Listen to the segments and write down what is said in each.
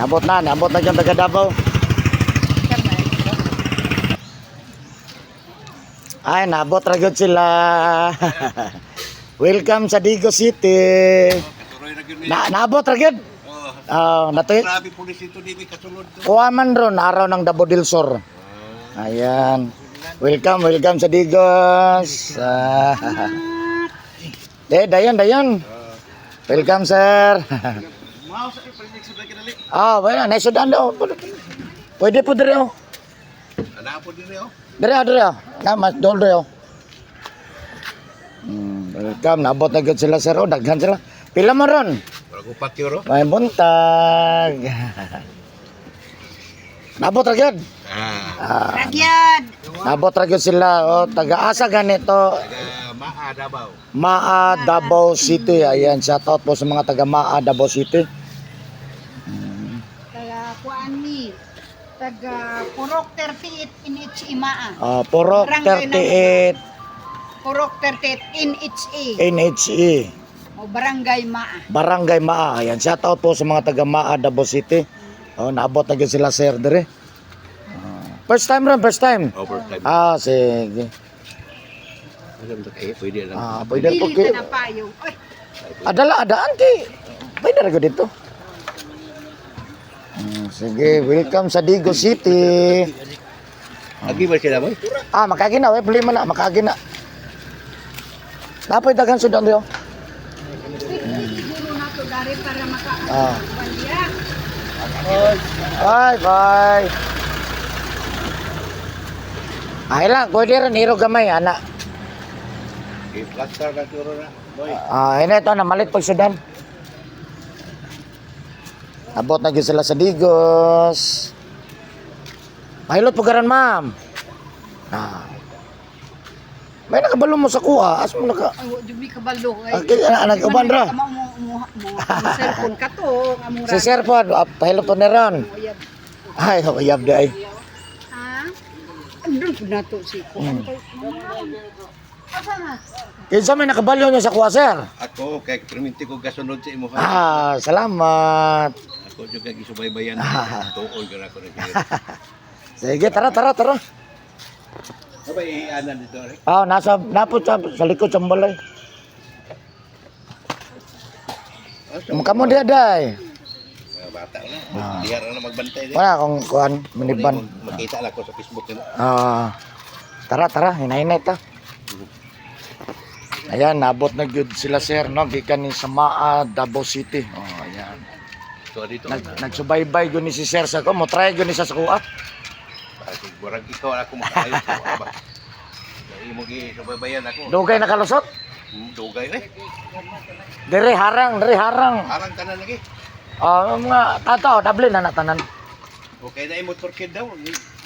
Nabot na, nabot na dyan taga Davao. Ay, nabot ra gyud sila. Welcome sa Digo City. Na nabot ra gyud. Oh, Ah, natoy. grabe pulis ito dili kasulod to. Kuha man ron araw ng Sur. Ayan. Welcome, welcome sa Digos. Eh, dayon, dayon. Welcome, sir. Mao sa pwede sudah kinali. Ah, bueno, naisudan daw. Pwede po dire oh. Ana po diri oh. Dire, oh, dire. oh. Na mas dol dire. oh. Hmm, welcome, nabot na gyud sila sir. Oh, daghan sila. Pila mo ron? Wala ko patio ro. May buntag. nabot ra gyud. Ah, Ah, Ragyad! nabot ra gyud sila. Oh, taga-asa ganito. taga Maa Davao. Maa Davao City. Ayan, shout out po sa mga taga Maa Davao City. Taga kuan ni. Taga Purok 38 in Imaa. Ah, Purok 38 Purok 38 in HA. NHE. O Barangay Maa. Barangay Maa. Ayan, shout out po sa mga taga Maa Davao City. Oh, naabot na gyud sila sir dire. Ah, first time ron, first time. Overtime. Ah, sige. Alam ta kay pwede lang. Ah, pwede po Dili kayo. ka na payo. Ay, Adala, adaan ti. Pwede na ko dito. Hmm, sige, welcome sa Digo City. Agi ba sila boy? Ah, makagina, we puli man na, makagina. Napoy dagan dari para maka Ah. Bye, bye. Ay lang, pwede rin hiro gamay, ana. I-plaster na turo na. Ah, ina ito na malit pag sudan. Abot na sila sa Digos. Mahilot po garan, ma'am. Ah. May nakabalo mo sa kuha. As mo naka... Ay, wa jud mi kabalo. Okay, ah, nag-uban ra. Cellphone ka to. Si po, ah, pahilot po ni Ron. Ay, uyab di ay. Ha? Andun po na to si ko. Hmm. Na? Kinsa may nakabalo niyo sa kuha, Sir? Ako kay perminti ko gasunod sa imo ha. Ah, salamat. Ako juga gisubaybayan. Ah. Tuol gyud ako na kay. Sige, tara, tara, tara. Sabay ianan dito rek. Ah, nasa, napot sa, sa likod sa balay. Mo diya, day. Mga bata na. Ah. Diya ra na magbantay din. Wala akong kuhan, maniban. Makita lang ko sa Facebook nila. Ah, tara, tara, hinay-hinay ta. Ayan, nabot na gyud sila sir, no? Gikan ni Samaa, Davao City. Oh, dito. Nag, nagsubaybay gyud ni si sir sa ko. Mo try gyud ni sa kuha. Warag ikaw ako makayo sa mga ba. Imo gi subaybayan ako. Dugay nakalusot. Hmm, Dugay eh. Dire harang, dire harang. Arang tanan lagi. Ah, mga tato, dablin na natanan. Okay na imo turkid daw.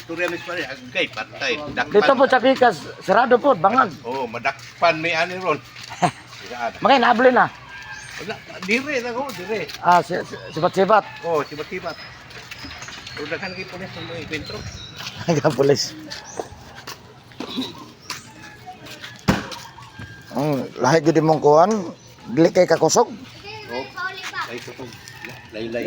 Turya mis pare agay patay. Dakpan. Dito po sa Pikas, sarado po, bangag. Oh, madakpan may ani ron. Mga nablin na. Dire na ko, dire. Ah, si- si- sibat-sibat. Oh, sibat-sibat. Pero daghan kay pulis ng mga ikwentro. Hanggang pulis. Ang lahi gud imong kuan, dili kay kakusog. Oh, ay tutog. Laylay.